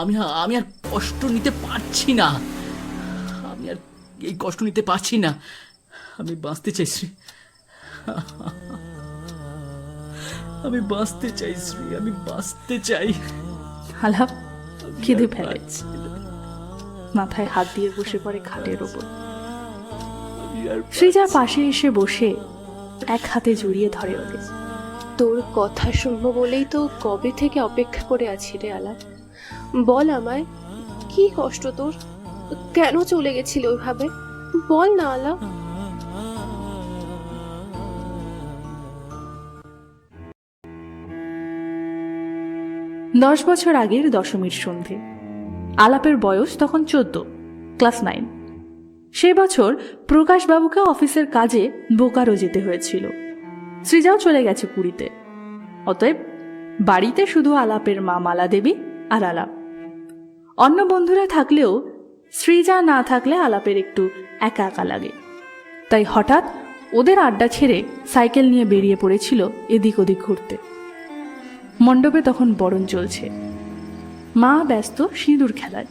আমি আমি আর কষ্ট নিতে পারছি না। আমি আর এই কষ্ট নিতে পারছি না। আমি বাঁচতে চাই শ্রী আমি বাঁচতে চাই শ্রী আমি বাঁচতে চাই। আলাপ খিদে আর ফেলে মাথায় হাত দিয়ে বসে পড়ে খাটের ওপর। আমি আর সৃজা পাশে এসে বসে এক হাতে জড়িয়ে ধরে ওকে। তোর কথা শুনব বলেই তো কবে থেকে অপেক্ষা করে আছি রে আলাপ? বল আমায়, কি কষ্ট তোর? কেন চলে গেছিল ওইভাবে? বল না আলাপ দশ বছর আগের দশমীর সন্ধে। আলাপের বয়স তখন চোদ্দ, ক্লাস নাইন। সে বছর প্রকাশবাবুকে অফিসের কাজে বোকারও যেতে হয়েছিল। সৃজাও চলে গেছে পুরীতে। অতএব বাড়িতে শুধু আলাপের মা মালা দেবী আর আলাপ। অন্য বন্ধুরা থাকলেও সৃজা না থাকলে আলাপের একটু একা একা লাগে। তাই হঠাৎ ওদের আড্ডা ছেড়ে সাইকেল নিয়ে বেরিয়ে পড়েছিল এদিক ওদিক ঘুরতে। মণ্ডপে তখন বরণ চলছে। মা ব্যস্ত সিঁদুর খেলায়।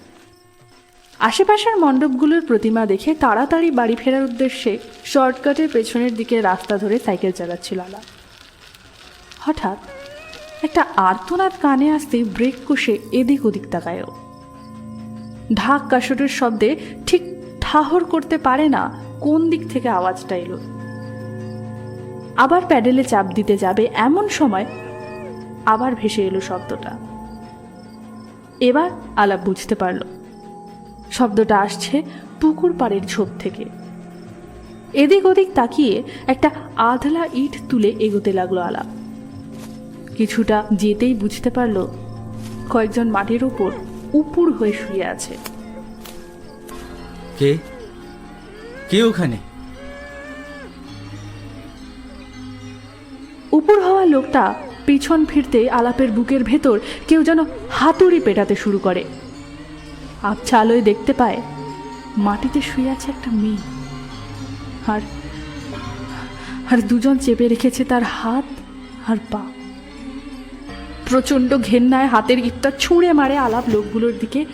আশেপাশের মণ্ডপগুলোর প্রতিমা দেখে তাড়াতাড়ি বাড়ি ফেরার উদ্দেশ্যে শর্টকাটের পেছনের দিকে রাস্তা ধরে সাইকেল চালাচ্ছিল আলা। হঠাৎ একটা আর্তনাদ কানে আসতেই ব্রেক কষে এদিক ওদিক তাকায় ও। ঢাক কাসটের শব্দে ঠিক ঠাহর করতে পারে না, কোন দিক থেকে আওয়াজটা এলো। আবার প্যাডেলে চাপ দিতে যাবে এমন সময় আবার ভেসে এলো শব্দটা। এবার আলাপ বুঝতে পারল। শব্দটা আসছে পুকুর পাড়ের ঝোপ থেকে। এদিক ওদিক তাকিয়ে একটা আধলা ইট তুলে এগোতে লাগল আলাপ। কিছুটা যেতেই বুঝতে পারল কয়েকজন মাটির উপর উপুর হয়ে শুয়ে আছে। কে? কে ওখানে? উপর হওয়া লোকটা পিছন ফিরতে আলাপের বুকের ভেতর কেউ যেন হাতুড়ি পেটাতে শুরু করে। আবছা আলোয় দেখতে পায় মাটিতে শুয়ে আছে একটা মেয়ে। আর আর দুজন চেপে রেখেছে তার হাত আর পা। প্রচণ্ড ঘেন্নায় হাতের ইটটা ছুঁড়ে মারে আলাপ লোকগুলোর দিকে।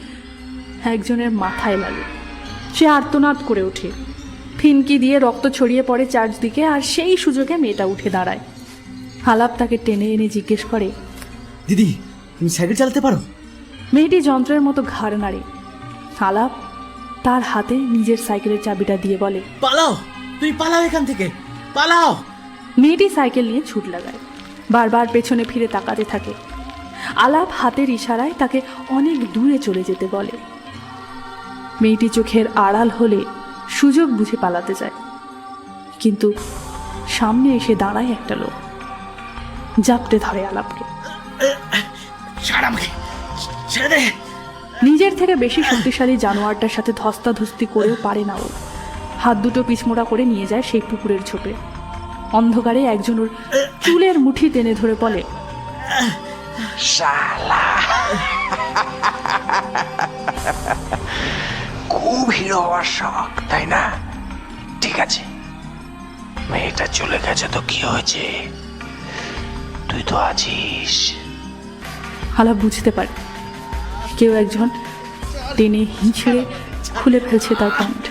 একজনের মাথায় লাগে সে আর্তনাদ করে ওঠে। ফিনকি দিয়ে রক্ত ছড়িয়ে পড়ে চারদিকে আর সেই সুযোগে মেয়েটা উঠে দাঁড়ায়। হালাপ তাকে টেনে এনে জিজ্ঞেস করে দিদি তুমি সাইকেল চালাতে পারো? মেয়েটি যন্ত্রের মতো ঘাড় নাড়ে। হালাপ তার হাতে নিজের সাইকেলের চাবিটা দিয়ে বলে পালাও তুমি পালাও এখান থেকে পালাও! মেয়েটি সাইকেল নিয়ে ছুট লাগায়। বারবার পেছনে ফিরে তাকাতে থাকে। আলাপ হাতের ইশারায় তাকে অনেক দূরে চলে যেতে বলে। মেয়েটি চোখের আড়াল হলে সুযোগ বুঝে পালাতে যায়। কিন্তু সামনে এসে দাঁড়ায় একটা লোক। জাপটে ধরে আলাপকে। নিজের থেকে বেশি শক্তিশালী জানোয়ারটার সাথে ধস্তাধস্তি করেও পারে না ও। হাত দুটো পিছমোড়া করে নিয়ে যায় সেই পুকুরের ঝোপে অন্ধকারে একজন ওর চুলের মুঠি টেনে ধরে বলে শালা! খুব হিরো হওয়ার শখ তাই না? ঠিক আছে। মেয়েটা চলে গেছে তো কি হয়েছে? তুই তো আছিস। হালা বুঝতে পারে। কেউ একজন টেনে হিঁচড়ে খুলে ফেলছে তার প্যান্ট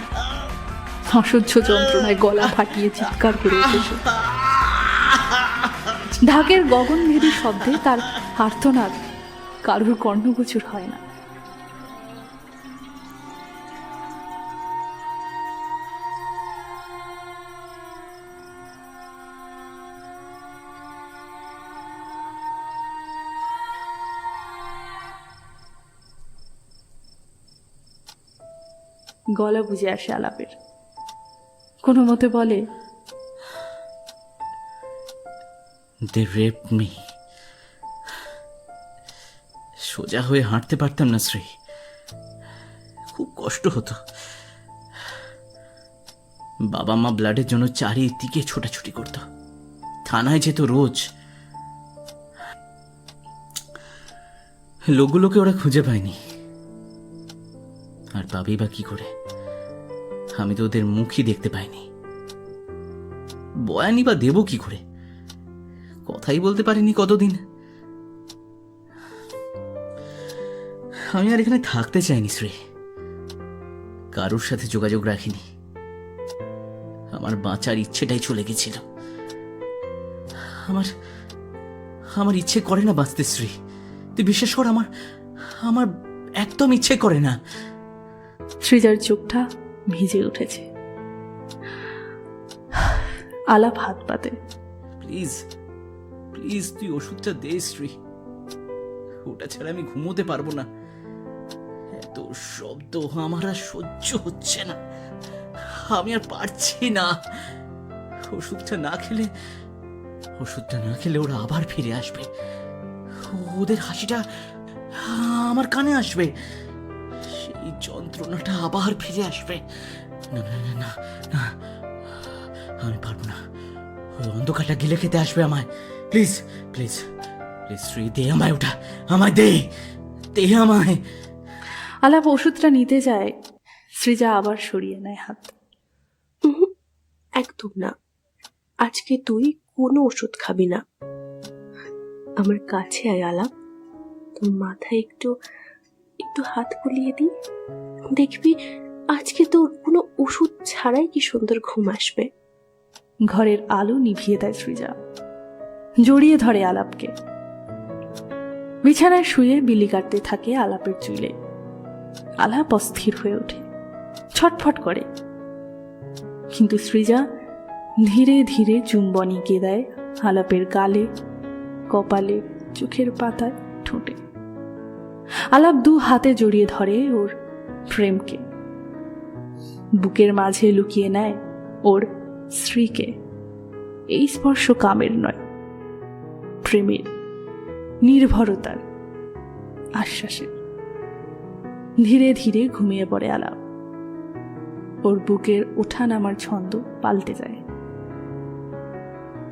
অসহ্য যন্ত্রণায় গলা ফাটিয়ে চিৎকার করে উঠেছে। ঢাকের গগনভেদী শব্দে তার আর্তনাদ কারুর কর্ণগোচর হয় না। গলা বুঝে আসে আলাপের। কোনো মতে বলে, দে সোজা হয়ে হাঁটতে পারতাম না, শ্রী। খুব কষ্ট হতো। বাবা মা ব্লাডের জন্য চারিদিকে ছোটাছুটি করতো। থানায় যেত রোজ। লোকগুলোকে ওরা খুঁজে পায়নি। আর পাবেই বা কি করে? আমি তো ওদের মুখই দেখতে পাইনি। বয়ানি বা দেবো কি করে? কথাই বলতে পারিনি কতদিন। আমি আর এখানে থাকতে চাইনি, শ্রী। কারোর সাথে যোগাযোগ রাখিনি। আমার বাঁচার ইচ্ছেটাই চলে গেছিল। আমার আমার ইচ্ছে করে না বাঁচতে, শ্রী। তুই বিশ্বাস কর, আমার আমার একদম ইচ্ছে করে না। সৃজার চোখটা ভিজে উঠেছে। আলাপ হাত পাতে প্লিজ প্লিজ তুই ওষুধটা দে, শ্রী। ওটা ছাড়া আমি ঘুমোতে পারব না। এত শব্দ আমার আর সহ্য হচ্ছে না। আমি আর পারছি না। ওষুধটা না খেলে, ওষুধটা না খেলে ওরা আবার ফিরে আসবে। ওদের হাসিটা আমার কানে আসবে। যন্ত্রণাটা আবার ফিরে আসবে। না না না না না আমি পারব না। ওই অন্ধকারটা গিলে খেতে আসবে আমায়। প্লিজ প্লিজ প্লিজ শ্রী দে আমায় ওটা। আমায় দে দে আমায়। আলাপ ওষুধটা নিতে যায়। সৃজা আবার সরিয়ে নেয় হাত। একদম না। আজকে তুই কোনো ওষুধ খাবি না। আমার কাছে আয় আলাপ। তোর মাথায় একটু একটু হাত বুলিয়ে দি দেখবি আজকে তোর কোনো ওষুধ ছাড়াই কি সুন্দর ঘুম আসবে। ঘরের আলো নিভিয়ে দেয় সৃজা জড়িয়ে ধরে আলাপকে। বিছানায় শুয়ে বিলি কাটতে থাকে আলাপের চুলে। আলাপ অস্থির হয়ে ওঠে। ছটফট করে। কিন্তু সৃজা ধীরে ধীরে চুম্বনি কে দেয় আলাপের গালে, কপালে, চোখের পাতায় ঠোঁটে। আলাপ দু হাতে জড়িয়ে ধরে ওর প্রেমকে। বুকের মাঝে লুকিয়ে নেয় ওর স্ত্রীকে। এই স্পর্শ কামের নয়, প্রেমের, নির্ভরতার, আশ্বাসের। ধীরে ধীরে ঘুমিয়ে পড়ে আলাপ। ওর বুকের ওঠা নামার ছন্দ পাল্টে যায়।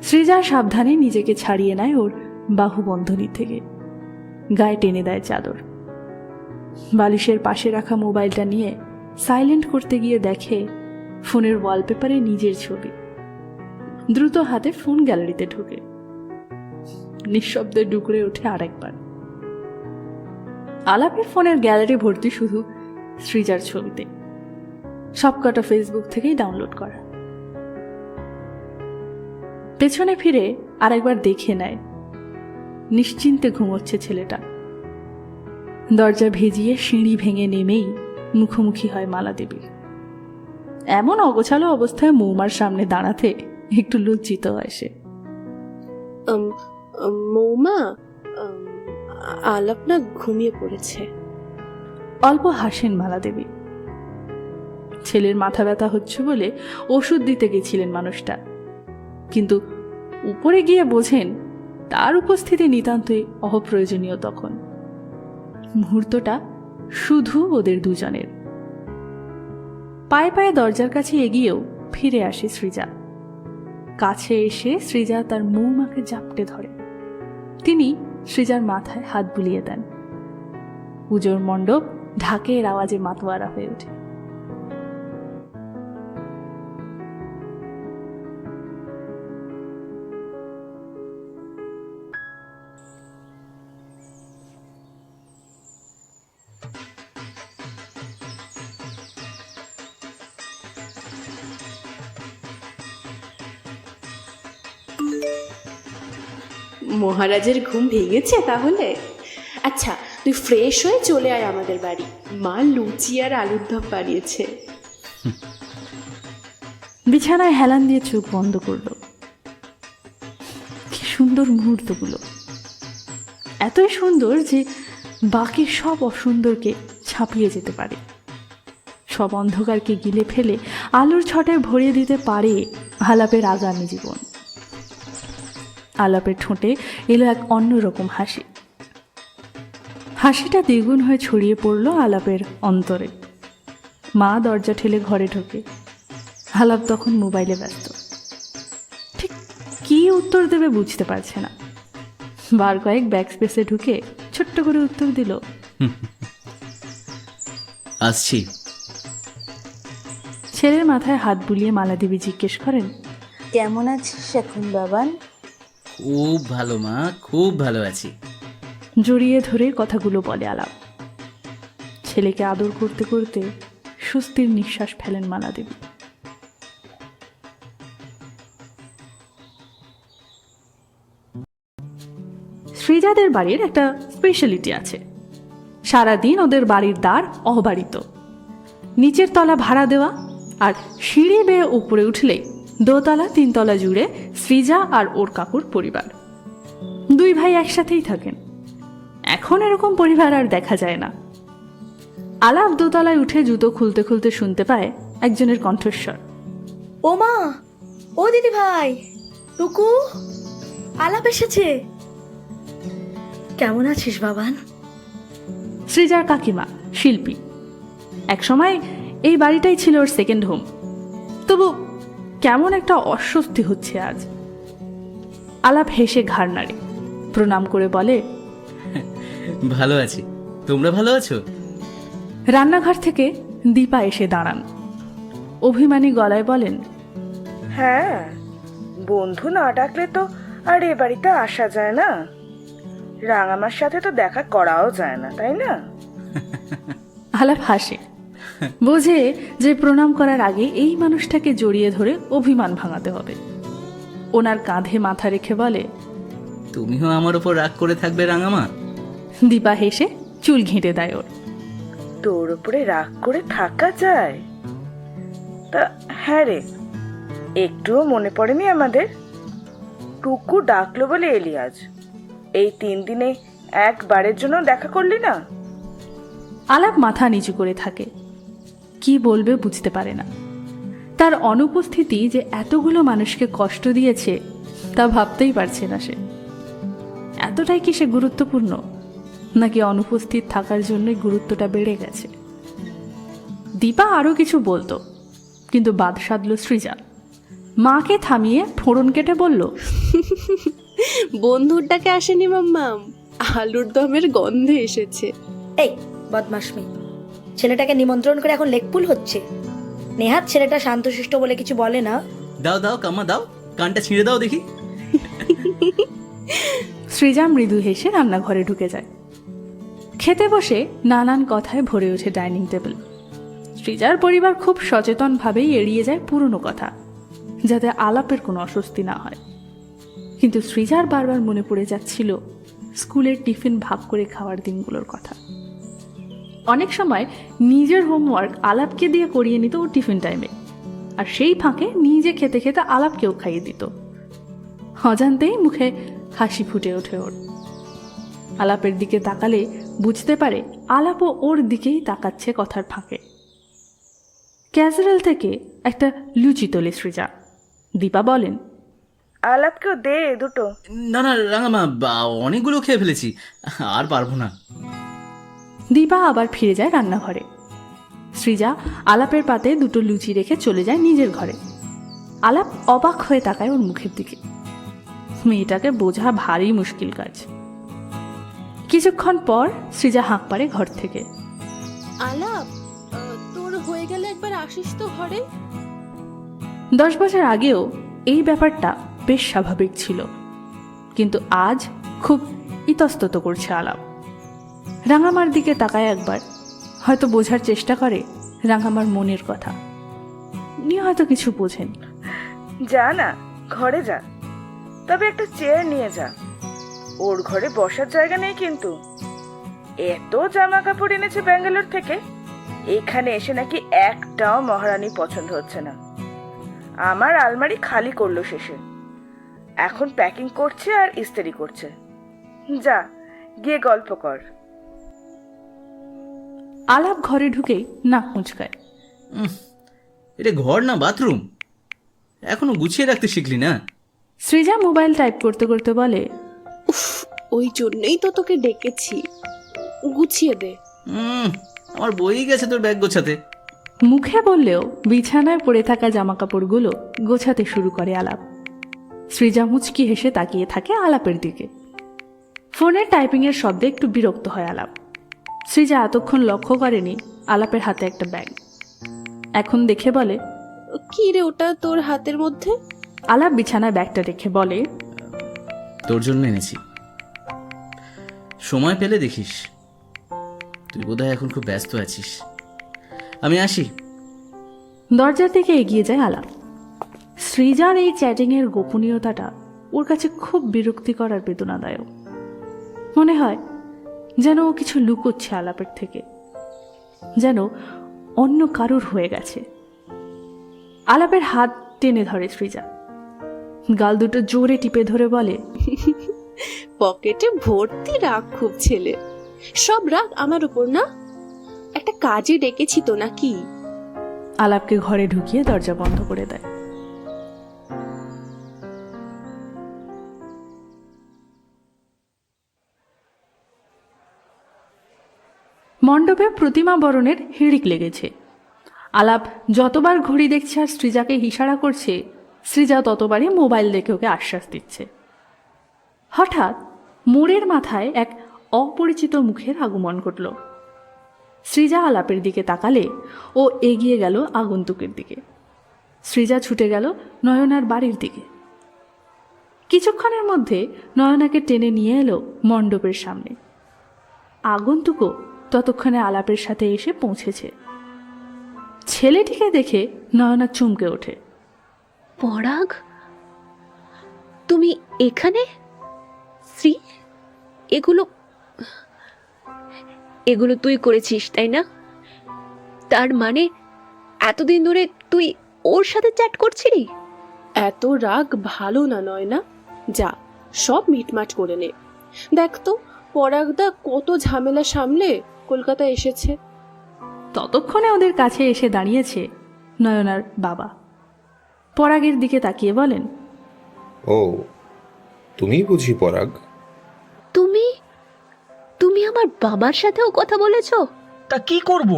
সৃজা সাবধানে নিজেকে ছাড়িয়ে নেয় ওর বাহুবন্ধনী থেকে। গায়ে টেনে দেয় চাদর। বালিশের পাশে রাখা মোবাইলটা নিয়ে সাইলেন্ট করতে গিয়ে দেখে ফোনের ওয়ালপেপারে নিজের ছবি। দ্রুত হাতে ফোন গ্যালারিতে ঢুকে। নিঃশব্দে ডুকরে ওঠে আরেকবার। আলাপের ফোনের গ্যালারি ভর্তি শুধু সৃজার ছবিতে। সবকটা ফেসবুক থেকেই ডাউনলোড করা। পেছনে ফিরে আরেকবার দেখে নেয়। নিশ্চিন্তে ঘুমোচ্ছে ছেলেটা। দরজা ভেজিয়ে সিঁড়ি ভেঙে নেমেই মুখোমুখি হয় মালা দেবীর এমন অগোছালো অবস্থায় মৌমার সামনে দাঁড়াতে একটু লজ্জিত হয় সে। মৌমা উম, আলাপ না ঘুমিয়ে পড়েছে। অল্প হাসেন মালা দেবী। ছেলের মাথা ব্যথা হচ্ছে বলে ওষুধ দিতে গেছিলেন মানুষটা। কিন্তু উপরে গিয়ে বোঝেন তার উপস্থিতি নিতান্তই অপ্রয়োজনীয় তখন। মুহূর্তটা শুধু ওদের দুজনের। পায়ে পায়ে দরজার কাছে এগিয়েও ফিরে আসে সৃজা। কাছে এসে সৃজা তার মৌমাকে জাপটে ধরে। তিনি সৃজার মাথায় হাত বুলিয়ে দেন। পুজোর মণ্ডপ ঢাকের আওয়াজে মাতোয়ারা হয়ে ওঠে। মহারাজের ঘুম ভেঙেছে তাহলে? আচ্ছা তুই ফ্রেশ হয়ে চলে আয় আমাদের বাড়ি। মা লুচি আর আলুর দম বানিয়েছে। বিছানায় হেলান দিয়ে চোখ বন্ধ করল। কি সুন্দর মুহূর্তগুলো। এতই সুন্দর যে বাকি সব অসুন্দরকে ছাপিয়ে যেতে পারে। সব অন্ধকারকে গিলে ফেলে আলোর ছটে ভরিয়ে দিতে পারে আলাপের আগামী জীবন। আলাপের ঠোঁটে এলো এক অন্যরকম হাসি। হাসিটা দ্বিগুণ হয়ে ছড়িয়ে পড়ল আলাপের অন্তরে। মা দরজা ঠেলে ঘরে ঢোকে। আলাপ তখন মোবাইলে ব্যস্ত। ঠিক কি উত্তর দেবে বুঝতে পারছে না। বার কয়েক ব্যাক স্পেসে ঢুকে ছোট্ট করে উত্তর দিল আসছি। ছেলের মাথায় হাত বুলিয়ে মালাদেবী জিজ্ঞেস করেন কেমন আছিস এখন বাবান? খুব ভালো, মা, খুব ভালো আছি। জড়িয়ে ধরে কথাগুলো বলে আলাপ। ছেলেকে আদর করতে করতে স্বস্তির নিঃশ্বাস ফেলেন মালা দেবী শ্রীজাদের বাড়ির একটা স্পেশালিটি আছে। সারাদিন ওদের বাড়ির দ্বার অবারিত। নিচের তলা ভাড়া দেওয়া আর সিঁড়ি বেয়ে উপরে উঠলেই দোতলা তিনতলা জুড়ে সৃজা আর ওর কাকুর পরিবার। দুই ভাই একসাথেই থাকেন। এখন এরকম পরিবার আর দেখা যায় না। আলাপ দোতলায় উঠে জুতো খুলতে খুলতে শুনতে পায় একজনের কণ্ঠস্বর। ও মা ও দিদি ভাই টুকু আলাপ এসেছে। কেমন আছিস বাবান? সৃজার কাকিমা শিল্পী। একসময় এই বাড়িটাই ছিল ওর সেকেন্ড হোম তবু কেমন একটা অস্বস্তি হচ্ছে আজ। আলাপ হেসে ঘাড় নাড়ে প্রণাম করে বলে ভালো আছি। তোমরা ভালো আছো? রান্নাঘর থেকে দীপা এসে দাঁড়ান। অভিমানী গলায় বলেন হ্যাঁ বন্ধু না ডাকলে তো আর এ বাড়িতে আসা যায় না। রাঙামার সাথে তো দেখা করাও যায় না তাই না? আলাপ হাসে। বোঝে যে প্রণাম করার আগে এই মানুষটাকে জড়িয়ে ধরে অভিমান ভাঙাতে হবে। ওনার কাঁধে মাথা রেখে বলে তুমিও আমার ওপর রাগ করে থাকবে রাঙামা? দীপা হেসে চুল ঘেঁটে দেয় ওর। তোর উপরে রাগ করে থাকা যায়? তা হ্যাঁ রে একটুও মনে পড়েনি আমাদের? টুকু ডাকলো বলে এলি আজ এই তিন দিনে একবারের জন্য দেখা করলি না? আলাপ মাথা নিচু করে থাকে। কি বলবে বুঝতে পারে না। তার অনুপস্থিতি যে এতগুলো মানুষকে কষ্ট দিয়েছে তা ভাবতেই পারছে না সে। এতটাই কি সে গুরুত্বপূর্ণ নাকি অনুপস্থিত থাকার জন্যই গুরুত্বটা বেড়ে গেছে? দীপা আরও কিছু বলতো কিন্তু বাদ সাধল সৃজা মাকে থামিয়ে ফোড়ন কেটে বলল বন্ধুর ডাকে আসেনি মাম্মাম আলুর দমের গন্ধে এসেছে। এই বদমাস মেয়ে ছেলেটাকে নিমন্ত্রণ করে এখন লেকপুল হচ্ছে। নেহাত ছেলেটা শান্তশিষ্ট বলে কিছু বলে না। দাও দাও কাম্মা দাও। কানটা ছিঁড়ে দাও দেখি। সৃজা মৃদু হেসে রান্নাঘরে ঢুকে যায়। খেতে বসে নানান কথায় ভরে ওঠে ডাইনিং টেবিল। সৃজার পরিবার খুব সচেতনভাবেই এড়িয়ে যায় পুরনো কথা যাতে আলাপের কোনো অস্বস্তি না হয়। কিন্তু সৃজার বারবার মনে পড়ে যাচ্ছিল স্কুলের টিফিন ভাগ করে খাওয়ার দিনগুলোর কথা। অনেক সময় নিজের হোমওয়ার্ক আলাপকে দিয়ে করিয়ে নিত ও টিফিন টাইমে আর সেই ফাঁকে নিজে খেতে খেতে আলাপকেও খাইয়ে দিত। অজান্তেই মুখে হাসি ফুটে ওঠে ওর। আলাপের দিকে তাকালে বুঝতে পারে আলাপও ওর দিকেই তাকাচ্ছে কথার ফাঁকে। ক্যাজারেল থেকে একটা লুচি তোলে সৃজা। দীপা বলেন আলাপকেও দে দুটো। না না রাঙামা বা অনেকগুলো খেয়ে ফেলেছি। আর পারব না। দীপা আবার ফিরে যায় রান্নাঘরে। সৃজা আলাপের পাতে দুটো লুচি রেখে চলে যায় নিজের ঘরে। আলাপ অবাক হয়ে তাকায় ওর মুখের দিকে। মেয়েটাকে বোঝা ভারী মুশকিল কাজ। কিছুক্ষণ পর সৃজা হাঁক পারে ঘর থেকে। আলাপ তোর হয়ে গেলে একবার আসিস তো ঘরে? দশ বছর আগেও এই ব্যাপারটা বেশ স্বাভাবিক ছিল। কিন্তু আজ খুব ইতস্তত করছে আলাপ। রাঙামার দিকে তাকায় একবার। হয়তো বোঝার চেষ্টা করে রাঙামার মনের কথা। উনি হয়তো কিছু বোঝেন। যা না, ঘরে যা। তবে একটা চেয়ার নিয়ে যা। ওর ঘরে বসার জায়গা নেই কিন্তু। এত জামা কাপড় এনেছে ব্যাঙ্গালোর থেকে। এখানে এসে নাকি একটাও মহারানী পছন্দ হচ্ছে না। আমার আলমারি খালি করল শেষে। এখন প্যাকিং করছে আর ইস্ত্রি করছে। যা, গিয়ে গল্প কর। আলাপ ঘরে ঢুকেই নাক মুচকায়। এটা ঘর না বাথরুম? এখনও গুছিয়ে রাখতে শিখলি না? সৃজা মোবাইল টাইপ করতে করতে বলে উফ ওই জন্যই তো তোকে ডেকেছি। গুছিয়ে দে। উম, আমার বই গেছে তোর ব্যাগ গোছাতে। মুখে বললেও বিছানায় পড়ে থাকা জামাকাপড়গুলো গোছাতে শুরু করে আলাপ। সৃজা মুচকি হেসে তাকিয়ে থাকে আলাপের দিকে। ফোনের টাইপিংয়ের শব্দে একটু বিরক্ত হয় আলাপ। সৃজা এতক্ষণ লক্ষ্য করেনি আলাপের হাতে একটা ব্যাগ। এখন দেখে বলে কি রে ওটা তোর হাতের মধ্যে? আলাপ বিছানায় ব্যাগটা রেখে বলে তোর জন্য এনেছি। সময় পেলে দেখিস। তুই বোধহয় এখন খুব ব্যস্ত আছিস। আমি আসি। দরজার থেকে এগিয়ে যায় আলাপ। সৃজার এই চ্যাটিংয়ের গোপনীয়তাটা ওর কাছে খুব বিরক্তিকর আর বেদনাদায়ক। মনে হয় যেন ও কিছু লুকোচ্ছে আলাপের থেকে। যেন অন্য কারুর হয়ে গেছে। আলাপের হাত টেনে ধরে সৃজা। গাল দুটো জোরে টিপে ধরে বলে পকেটে ভর্তি রাগ খুব ছেলে। সব রাগ আমার উপর না? একটা কাজে ডেকেছি তো নাকি? আলাপকে ঘরে ঢুকিয়ে দরজা বন্ধ করে দেয়। মণ্ডপে প্রতিমা বরণের হিড়িক লেগেছে। আলাপ যতবার ঘড়ি দেখছে আর সৃজাকে ইশারা করছে, সৃজা ততবারই মোবাইল দেখে ওকে আশ্বাস দিচ্ছে। হঠাৎ মোড়ের মাথায় এক অপরিচিত মুখের আগমন ঘটল। সৃজা আলাপের দিকে তাকালে ও এগিয়ে গেল আগন্তুকের দিকে। সৃজা ছুটে গেল নয়নার বাড়ির দিকে। কিছুক্ষণের মধ্যে নয়নাকে টেনে নিয়ে এলো মণ্ডপের সামনে। আগন্তুকও ততক্ষণে আলাপের সাথে এসে পৌঁছেছে। ছেলেটিকে দেখে নয়না চমকে ওঠে। পরাগ? তুমি এখানে? শ্রী এগুলো এগুলো তুই করেছিস তাই না? তার মানে এতদিন ধরে তুই ওর সাথে চ্যাট করছিলি? এত রাগ ভালো না নয় না যা সব মিটমাট করে নে। দেখ তো পরাগদা কত ঝামেলা সামলে কলকাতা এসেছে। ততক্ষণে ওদের কাছে এসে দাঁড়িয়েছে নয়নার বাবা। পরাগের দিকে তাকিয়ে বলেন ও তুমি বুঝি পরাগ? তুমি? তুমি আমার বাবার সাথেও কথা বলেছ? তা কি করব?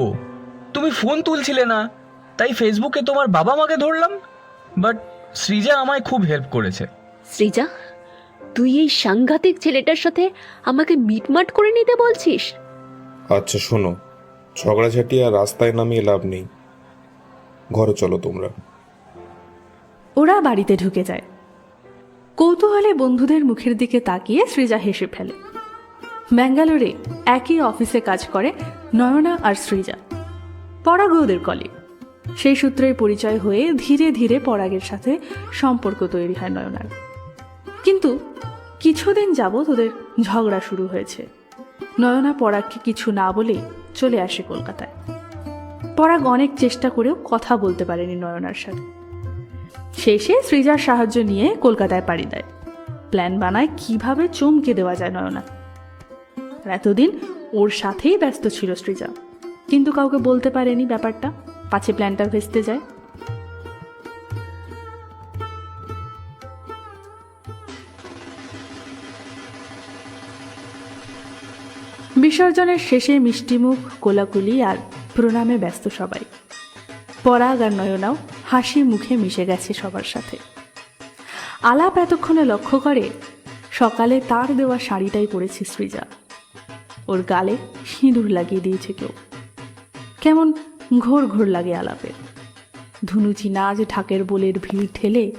তুমি ফোন তুলছিলে না তাই ফেসবুকে তোমার বাবা মাকে ধরলাম বাট সৃজা আমায় খুব হেল্প করেছে। সৃজা তুই এই সাংঘাতিক ছেলেটার সাথে আমাকে মিটমাট করে নিতে বলছিস? আচ্ছা শোনো। ঝগড়াঝাটি আর রাস্তায় নামিয়ে লাভ নেই। ঘরে চলো তোমরা। ওরা বাড়িতে ঢুকে যায়। কৌতূহলে বন্ধুদের মুখের দিকে তাকিয়ে সৃজা হেসে ফেলে। ব্যাঙ্গালোরে একই অফিসে কাজ করে নয়না আর সৃজা। পরাগ ওদের কলিগ সেই সূত্রের পরিচয় হয়ে ধীরে ধীরে পরাগের সাথে সম্পর্ক তৈরি হয় নয়নার। কিন্তু কিছুদিন যাবৎ ওদের ঝগড়া শুরু হয়েছে। নয়না পরাগকে কিছু না বলে চলে আসে কলকাতায়। পরাগ অনেক চেষ্টা করেও কথা বলতে পারেনি নয়নার সাথে। শেষে সৃজার সাহায্য নিয়ে কলকাতায় পাড়ি দেয়। প্ল্যান বানায় কীভাবে চমকে দেওয়া যায় নয়না। এতদিন ওর সাথেই ব্যস্ত ছিল সৃজা। কিন্তু কাউকে বলতে পারেনি ব্যাপারটা। পাছে প্ল্যানটা ভেস্তে যায়। বিসর্জনের শেষে মিষ্টিমুখ কোলাকুলি আর প্রণামে ব্যস্ত সবাই। পরাগ আর নয়নাও হাসি মুখে মিশে গেছে সবার সাথে। আলাপ এতক্ষণে লক্ষ্য করে, সকালে তার দেওয়া শাড়িটাই পরেছে সৃজা। ওর গালে সিঁদুর লাগিয়ে দিয়েছে কেউ। কেমন ঘোর ঘোর লাগে আলাপে ধুনুচি নাচ ঢাকের বোলের ভিড় ঠেলে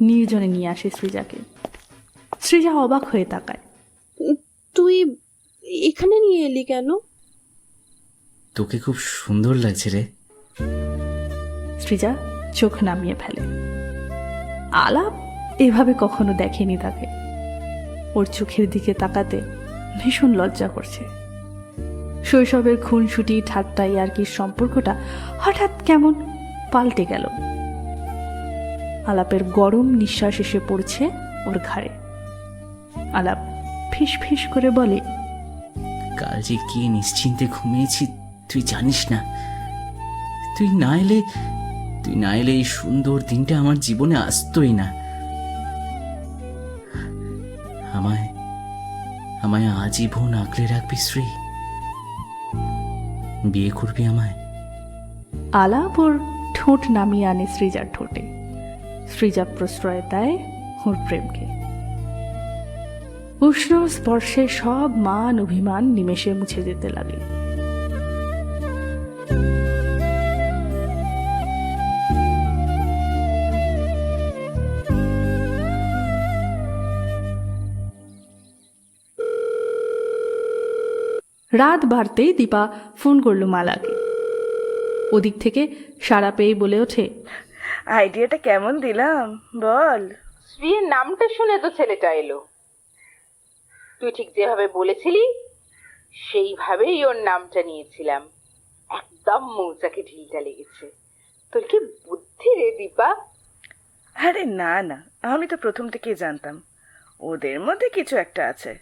নির্জনে নিয়ে আসে সৃজাকে। সৃজা অবাক হয়ে তাকায়। তুই এখানে নিয়ে এলি কেন? তোকে খুব সুন্দর লাগছে রে। সৃজা চোখ নামিয়ে ফেলে। আলাপ এভাবে কখনো দেখেনি তাকে। ওর চোখের দিকে তাকাতে ভীষণ লজ্জা করছে। শৈশবের খুনসুটি ঠাট্টাই আর কি সম্পর্কটা হঠাৎ কেমন পাল্টে গেল। আলাপের গরম নিঃশ্বাস এসে পড়ছে ওর ঘাড়ে। আলাপ ফিস ফিস করে বলে কাল যে কি নিশ্চিন্তে ঘুমিয়েছি, তুই জানিস না। তুই না এলে, তুই না এলে এই সুন্দর দিনটা আমার জীবনে আসতোই না। আমায় আমায় আজীবন আঁকলে রাখবি শ্রী। বিয়ে করবি আমায়। আলাপ ওর ঠোঁট নামিয়ে আনে সৃজার ঠোঁটে। সৃজা প্রশ্রয় দেয় ওর প্রেমকে। উষ্ণ স্পর্শে সব মান অভিমান নিমেষে মুছে যেতে লাগে। রাত বাড়তেই দীপা ফোন করল মালাকে। ওদিক থেকে সারা পেয়ে বলে ওঠে, আইডিয়াটা কেমন দিলাম? বল। স্ত্রীর নামটা শুনে তো ছেলেটা এলো। তুই ঠিক যেভাবে বলেছিলি সেইভাবেই ওর নামটা নিয়েছিলাম। একদম মৌচাকে ঢিলটা লেগেছে। তোর কি বুদ্ধি রে দীপা? আরে না না আমি তো প্রথম থেকেই জানতাম। ওদের মধ্যে কিছু একটা আছে।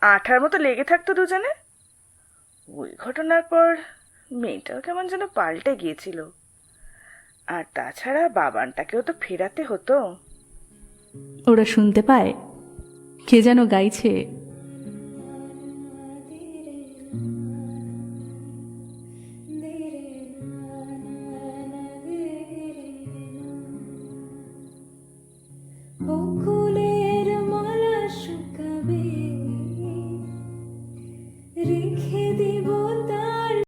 আঠার মতো লেগে থাকতো দুজনে। ওই ঘটনার পর মেয়েটাও কেমন যেন পাল্টে গিয়েছিল। আর তাছাড়া বাবানটাকেও তো ফেরাতে হতো। ওরা শুনতে পায় কে যেন গাইছে